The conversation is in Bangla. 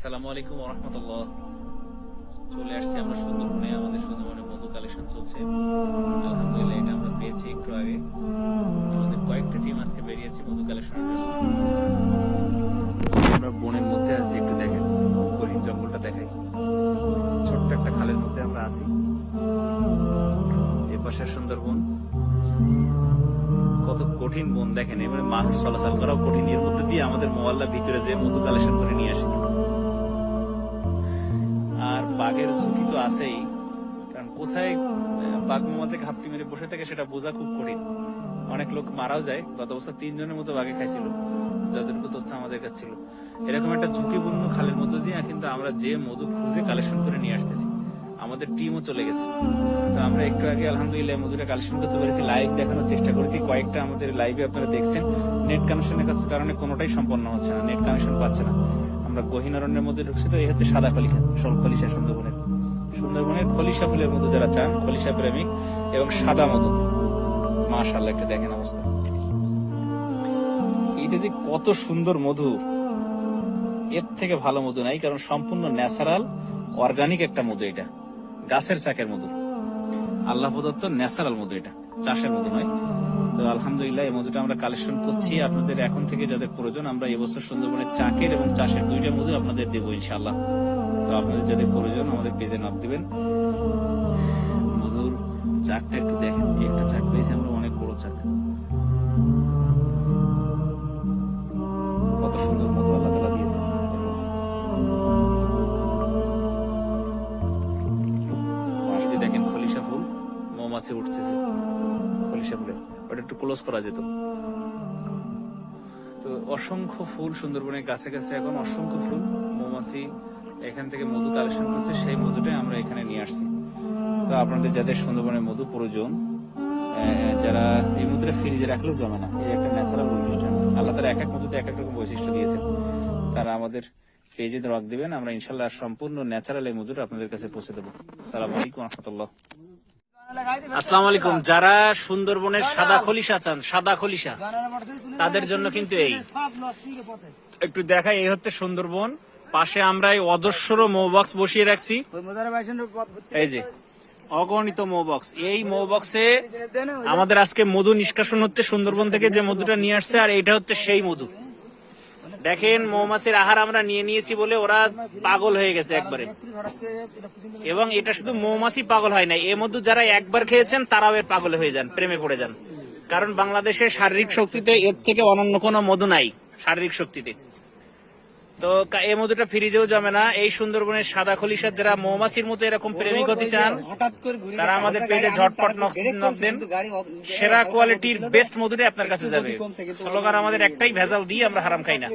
আসসালামু আলাইকুম রহমতুল্লাহ। চলে আসছি আমরা সুন্দরবনে, আমাদের সুন্দরবনে মধু কালেকশন চলছে। আলহামদুলিল্লাহ এটা আমরা পেয়েছি একটু আগে। আমাদের কয়েকটা টিম আজকে বেরিয়েছি মধু কালেকশনের জন্য। আমরা বনের মধ্যে আছি, একটু দেখেন, গহীন জঙ্গলটা দেখাই। ছোট্ট একটা খালের মধ্যে আমরা আছি। এ পাশে সুন্দরবন। কত কঠিন বন দেখেন এবারে মানুষ চলাচল করাও কঠিন। এর মধ্যে দিয়ে আমাদের মোবাল্লা ভিতরে যে মধু কালেকশন করে নিয়ে আসে। বাঘের ঝুঁকি তো আছেই। কারণ কোথায় বাঘ মামাতে ঘাপটি মেরে বসে থাকে সেটা বোঝা খুব কঠিন। অনেক লোক মারাও যায়, গত বছর তিনজনের মতো বাঘে খাইছিল, যতটুকু তথ্য আমাদের কাছে ছিল। এরকম একটা ঝুঁকিপূর্ণ খালের মধ্য দিয়ে কিন্তু আমরা যে মধু খুঁজে কালেকশন করে নিয়ে আসতেছি, আমাদের টিমও চলে গেছে। তো আমরা একটু আগে আলহামদুলিল্লাহ মধুটা কালেকশন করতে পেরেছি লাইভ দেখানোর চেষ্টা করেছি, কয়েকটা আমাদের লাইভে আপনারা দেখছেন। নেট কানেকশনের কাছে কারণে কোনোটাই সম্পন্ন হচ্ছে না নেট কানেকশন পাচ্ছে না। আমরা গহীন মধ্যে ঢুকছি, তো এই হচ্ছে সাদা খলিশা খলিশা সুন্দরবনের সুন্দরবনের খলিশা ফুলের মধু যারা চান, খলিশা প্রেমিক এবং সাদা মধু। মাশাল্লাহ একটা দেখেন অবস্থা। এটা যে কত সুন্দর মধু, এর থেকে ভালো মধু নাই, কারণ সম্পূর্ণ ন্যাচারাল, অর্গানিক একটা মধু এটা। গাছের চাকের মধু। আল্লাহ প্রদত্ত ন্যাচারাল মধু এটা, চাষের মধু নয়। তো আলহামদুলিল্লাহ, এই মধুটা আমরা কালেকশন করছি। আপনাদের এখন থেকে যাদের প্রয়োজন, আমরা এবছর সুন্দরবনের চাকের এবং চাষের দুইটা মধু আপনাদের দেবো ইনশাল্লাহ তো আপনাদের যাদের প্রয়োজন, আমাদের পেজে নক দিবেন। মধুর চাকটা একটু দেখেন একটা চাক পেয়েছি আমরা, অনেক বড় চাক। মৌমাছি উঠতেছে ফুলে ওটা একটু ক্লোজ করা যেত। তো অসংখ্য ফুল সুন্দরবনের কাছে কাছে এখন অসংখ্য ফুল, মৌমাছি এখান থেকে মধু কালেকশন করছে, সেই মধুটাই আমরা এখানে নিয়ে আসছি। তো আপনাদের যাদের সুন্দরবনের মধু প্রয়োজন যারা এই মধুটা ফ্রিজে রাখলেও জমে না, এই একটা ন্যাচারাল বৈশিষ্ট্য। আল্লাহ তারা এক এক মধুতে এক এক রকম বৈশিষ্ট্য দিয়েছেন। তারা আমাদের পেজে রক দিবেন, আমরা ইনশাল্লাহ সম্পূর্ণ ন্যাচারাল এই মধুটা আপনাদের কাছে পৌঁছে দেবো। সালাম আলাইকুম রহমতুল্লাহ। আসসালামু আলাইকুম। যারা সুন্দরবনের সাদা খলিশা চান, সাদা খলিশা, তাদের জন্য কিন্তু এই। একটু দেখাই, এই হচ্ছে সুন্দরবন। পাশে আমরা এই অজস্র মৌবক্স বসিয়ে রাখছি। এই যে, অগণিত মৌবক্স। এই মৌবক্সে আমাদের আজকে মধু নিষ্কাশন হচ্ছে সুন্দরবন থেকে যে মধুটা নিয়ে আসছে, আর এটা হচ্ছে সেই মধু। দেখেন মৌমাছির আহার আমরা নিয়ে নিয়েছি বলে ওরা পাগল হয়ে গেছে একবারে। এবং এটা শুধু মৌমাছি পাগল হয় না এর মধ্যে যারা একবার খেয়েছেন তারাও এর পাগল হয়ে যান, প্রেমে পড়ে যান। কারণ বাংলাদেশের শারীরিক শক্তিতে এর থেকে অনন্য কোনো মধু নাই, শারীরিক শক্তিতে। তো এই মধুটা ফ্রিজেও জমে না। এই সুন্দরবনের সাদা খলিশার যারা মৌমাছির মতো এরকম প্রেমিক হতে চান তারা আমাদের পেজে ঝটপট নক দেন। সেরা কোয়ালিটির বেস্ট মধুটা আপনার কাছে যাবে। স্লোগান আমাদের একটাই ভেজাল দিয়ে আমরা হারাম খাই না।